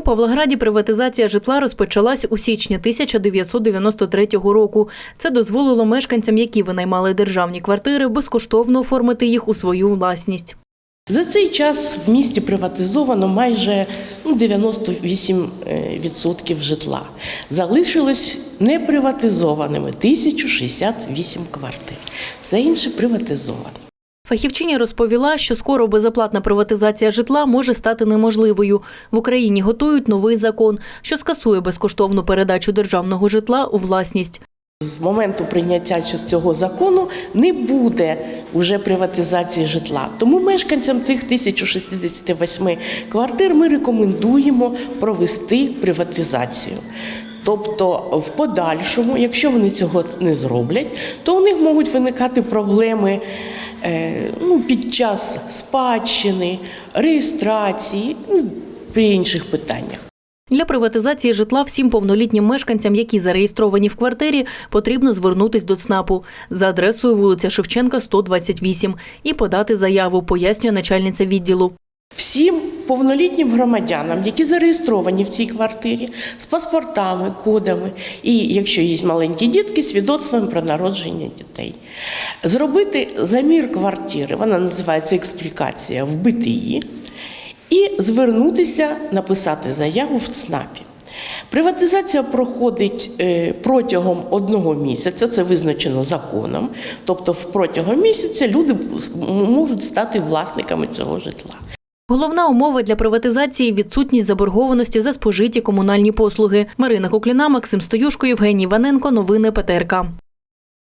У Павлограді приватизація житла розпочалась у січні 1993 року. Це дозволило мешканцям, які винаймали державні квартири, безкоштовно оформити їх у свою власність. За цей час в місті приватизовано майже ну, 98% житла. Залишилось неприватизованими 1068 квартир. Все інше приватизовано. Фахівчиня розповіла, що скоро безоплатна приватизація житла може стати неможливою. В Україні готують новий закон, що скасує безкоштовну передачу державного житла у власність. З моменту прийняття цього закону не буде уже приватизації житла. Тому мешканцям цих 1068 квартир ми рекомендуємо провести приватизацію. Тобто, в подальшому, якщо вони цього не зроблять, то у них можуть виникати проблеми ну, під час спадщини, реєстрації, ну, при інших питаннях. Для приватизації житла всім повнолітнім мешканцям, які зареєстровані в квартирі, потрібно звернутись до ЦНАПу за адресою вулиця Шевченка, 128 і подати заяву, пояснює начальниця відділу. Всім повнолітнім громадянам, які зареєстровані в цій квартирі, з паспортами, кодами, і якщо є маленькі дітки, свідоцтвом про народження дітей. Зробити замір квартири, вона називається експлікація, вбити її, і звернутися, написати заяву в ЦНАПі. Приватизація проходить е, протягом одного місяця, це визначено законом. Тобто, протягом місяця люди можуть стати власниками цього житла. Головна умова для приватизації відсутність заборгованості за спожиті комунальні послуги. Марина Кукліна, Максим Стоюшко, Євгеній Ваненко. Новини ПТРК.